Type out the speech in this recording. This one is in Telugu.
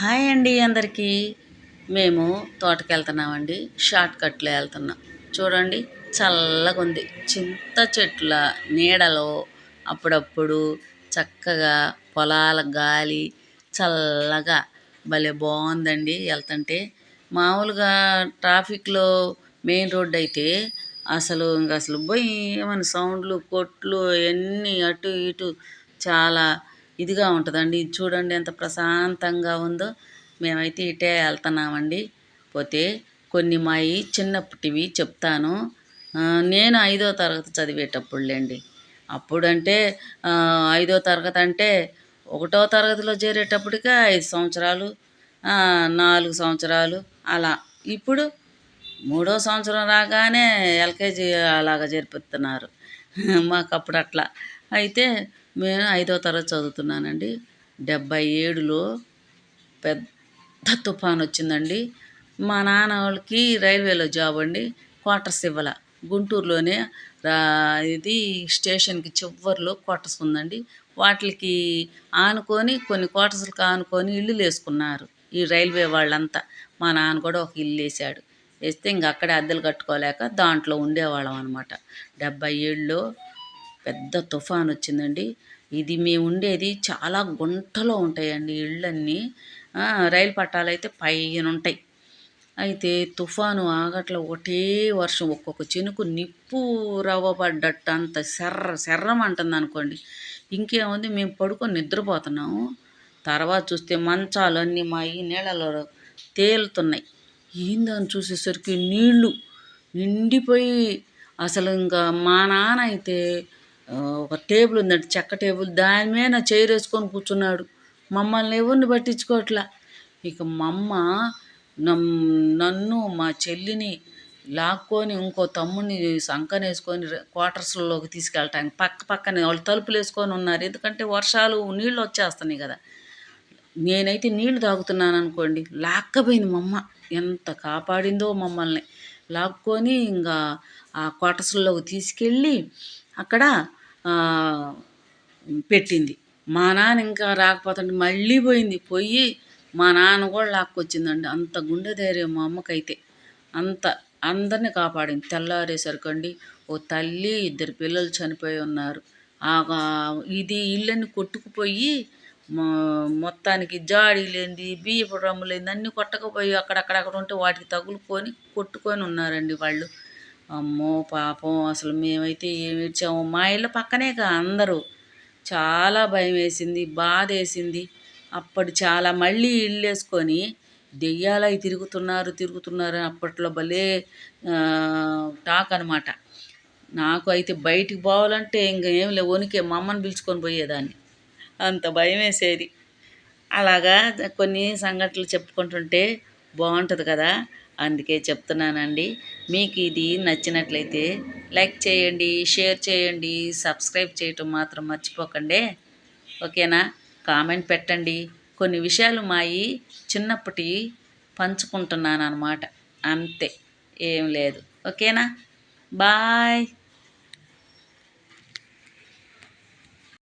హాయ్ అండి అందరికీ. మేము తోటకి వెళ్తున్నామండి షార్ట్ కట్లో వెళ్తున్నాం. చూడండి చల్లగా ఉంది చింత చెట్ల నీడలో అప్పుడప్పుడు చక్కగా పొలాల గాలి చల్లగా భలే బాగుందండి వెళ్తుంటే. మామూలుగా ట్రాఫిక్లో మెయిన్ రోడ్ అయితే అసలు ఇంకా అసలు పోయి ఏమైనా సౌండ్లు కొట్లు అవన్నీ అటు ఇటు చాలా ఇదిగా ఉంటుందండి. ఇది చూడండి ఎంత ప్రశాంతంగా ఉందో. మేమైతే ఇటే వెళ్తున్నామండి. పోతే కొన్ని మాయి చిన్నప్పటివి చెప్తాను. నేను ఐదో తరగతి చదివేటప్పుడులేండి. అప్పుడంటే ఐదో తరగతి అంటే ఒకటో తరగతిలో చేరేటప్పటికే ఐదు సంవత్సరాలు నాలుగు సంవత్సరాలు అలా. ఇప్పుడు మూడో సంవత్సరం రాగానే ఎల్కేజీ అలాగా జరిపిస్తున్నారు మాకు అప్పుడు అట్లా అయితే నేను ఐదో తరగతి చదువుతున్నానండి. డెబ్భై ఏడులో పెద్ద తుఫాన్ వచ్చిందండి. మా నాన్న వాళ్ళకి రైల్వేలో జాబ్ అండి. క్వార్టర్స్ ఇవ్వాల. గుంటూరులోనే ఇది స్టేషన్కి చివరిలో క్వార్టర్స్ ఉందండి. వాటికి ఆనుకొని కొన్ని క్వార్టర్స్కి ఆనుకొని ఇల్లులు వేసుకున్నారు ఈ రైల్వే వాళ్ళంతా. మా నాన్న కూడా ఒక ఇల్లు వేసాడు. వేస్తే ఇంక అక్కడే అద్దెలు కట్టుకోలేక దాంట్లో ఉండేవాళ్ళం అనమాట డెబ్భై ఏళ్ళలో పెద్ద తుఫాన్ వచ్చిందండి. ఇది మేము ఉండేది చాలా గుంటలో ఉంటాయండి ఇళ్ళన్నీ. రైలు పట్టాలు అయితే పైన ఉంటాయి. అయితే తుఫాను ఆగట్లో ఒకటే వర్షం ఒక్కొక్క చినుకు నిప్పు రవ్వ పడ్డట్టు అంత శర్ర శర్రం అంటుంది అనుకోండి. ఇంకేముంది మేము పడుకొని నిద్రపోతున్నాము తర్వాత చూస్తే మంచాలు అన్నీ మా ఈ నీళ్ళలో తేలుతున్నాయి. ఏందని చూసేసరికి నీళ్ళు నిండిపోయి అసలు ఇంకా మా నాన్న అయితే ఒక టేబుల్ ఉందండి చెక్క టేబుల్. దాని మీద చైర్ వేసుకొని కూర్చున్నాడు. మమ్మల్ని ఎవరిని పట్టించుకోవట్లా? ఇక మమ్మ నన్ను మా చెల్లిని లాక్కొని ఇంకో తమ్ముడిని సంకనేసుకొని క్వార్టర్స్లోకి తీసుకెళ్ళటానికి పక్క పక్కనే వాళ్ళు తలుపులు వేసుకొని ఉన్నారు. ఎందుకంటే వర్షాలు నీళ్ళు వచ్చేస్తున్నాయి కదా. నేనైతే నీళ్ళు తాగుతున్నాను అనుకోండి లాక్కపోయింది మమ్మ. ఎంత కాపాడిందో మమ్మల్ని. లాక్కొని ఇంకా ఆ క్వార్టర్స్లోకి తీసుకెళ్ళి అక్కడ పెట్టింది. మా నాన్న ఇంకా రాకపోతుంటే మళ్ళీ పోయింది. పోయి మా నాన్న కూడా లాక్కొచ్చిందండి. అంత గుండె ధైర్యం మా అమ్మకైతే. అంత అందరిని కాపాడింది. తెల్లారేసరికండి ఓ తల్లి ఇద్దరు పిల్లలు చనిపోయి ఉన్నారు. ఇది ఇళ్ళని కొట్టుకుపోయి మొత్తానికి జాడీ లేనిది బియ్యపు డ్రమ్ము లేనిది అన్నీ కొట్టకపోయి అక్కడక్కడక్కడ ఉంటే వాటికి తగులుకొని కొట్టుకొని ఉన్నారండి వాళ్ళు. అమ్మో పాపం అసలు మేమైతే ఏమి ఇచ్చాము మా ఇళ్ళ పక్కనేగా అందరూ. చాలా భయం వేసింది బాధ వేసింది. అప్పటి చాలా మళ్ళీ ఇల్లు వేసుకొని దెయ్యాలై తిరుగుతున్నారు తిరుగుతున్నారు అప్పట్లో భలే టాక్ అనమాట నాకు అయితే బయటికి పోవాలంటే ఇంకా ఏం లేవు వణికే మా అమ్మని పిలుచుకొని పోయేదాన్ని. అంత భయం వేసేది. అలాగా కొన్ని సంఘటనలు చెప్పుకుంటుంటే బాగుంటుంది కదా. అందుకే చెప్తున్నానండి. మీకు ఇది నచ్చినట్లయితే లైక్ చేయండి షేర్ చేయండి సబ్స్క్రైబ్ చేయటం మాత్రం మర్చిపోకండి. ఓకేనా? కామెంట్ పెట్టండి. కొన్ని విషయాలు మాయి చిన్నప్పటి పంచుకుంటున్నాను అనమాట అంతే. ఏం లేదు. ఓకేనా? బాయ్.